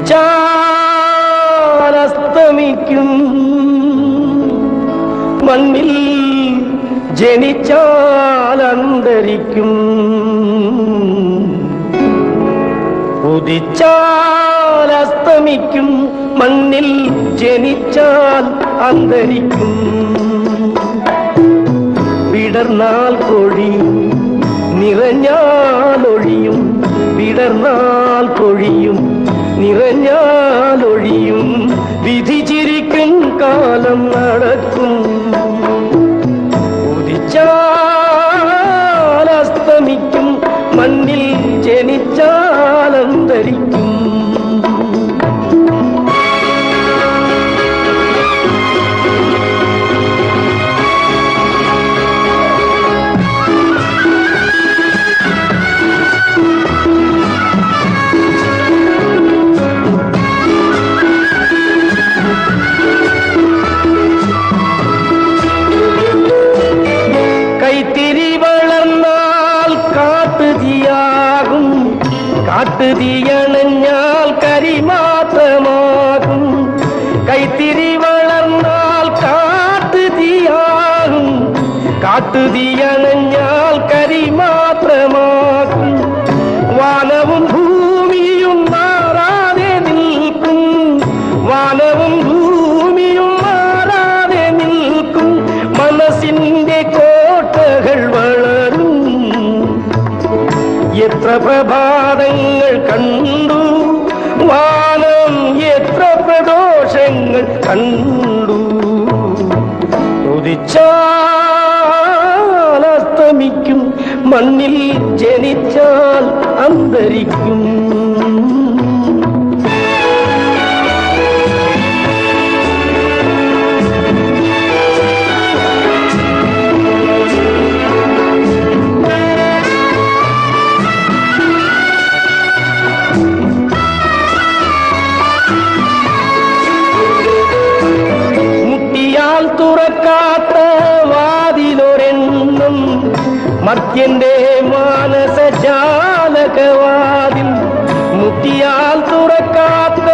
ഉദിച്ചാലസ്തമിക്കും മണ്ണിൽ ജനിച്ചാലന്തരിക്കും. ഉദിച്ചാലസ്തമിക്കും. മണ്ണിൽ ജനിച്ചാൽ അന്തരിക്കും. വിടർന്നാൽ കൊഴിയും നിറഞ്ഞാലൊഴിയും. വിടർന്നാൽ കൊഴിയും നിറഞ്ഞാലൊഴിയും. വിധി ചിരിക്കും കാലം നടക്കും. ഉദിച്ചാലസ്തമിക്കും മണ്ണിൽ കാട്ടുതീയണഞ്ഞാൽ കരി മാത്രമാകും. കൈത്തിരി വളർന്നാൽ കാട്ടുതിയാകും കാട്ടുതിയണഞ്ഞാൽ കരി മാത്രമാകും. എത്ര പ്രഭാതങ്ങൾ കണ്ടു? വാനം എത്ര പ്രദോഷങ്ങൾ കണ്ടു? ഉദിച്ചാലസ്തമിക്കും മണ്ണിൽ ജനിച്ചാൽ അന്തരിക്കും. മത്യന്റെ മാനസ ജാലകവാതിൽ മുത്തിയാൽ തുറക്കാത്ത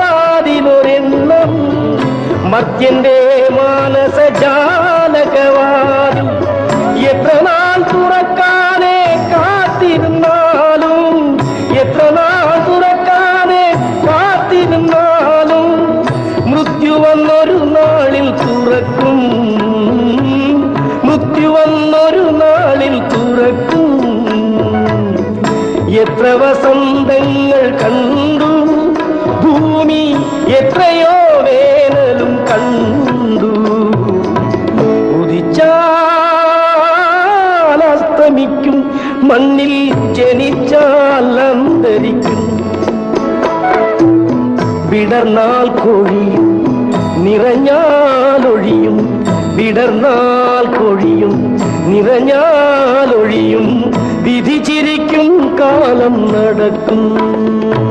വാതിലൊരെണ്ണം മത്യന്റെ മാനസ ജാലകവാതിൽ എത്ര വസന്തങ്ങൾ കണ്ടു? ഭൂമി എത്രയോ വേനലും കണ്ടു. ഉദിച്ചാലസ്തമിക്കും മണ്ണിൽ ജനിച്ചാൽ അന്തരിക്കും. വിടർന്നാൽ കോഴിയും നിറഞ്ഞാലൊഴിയും വിടർന്നാൽ കൊഴിയും നിറഞ്ഞാലൊഴിയും വിധി வெறும் காலம் நடக்கும்.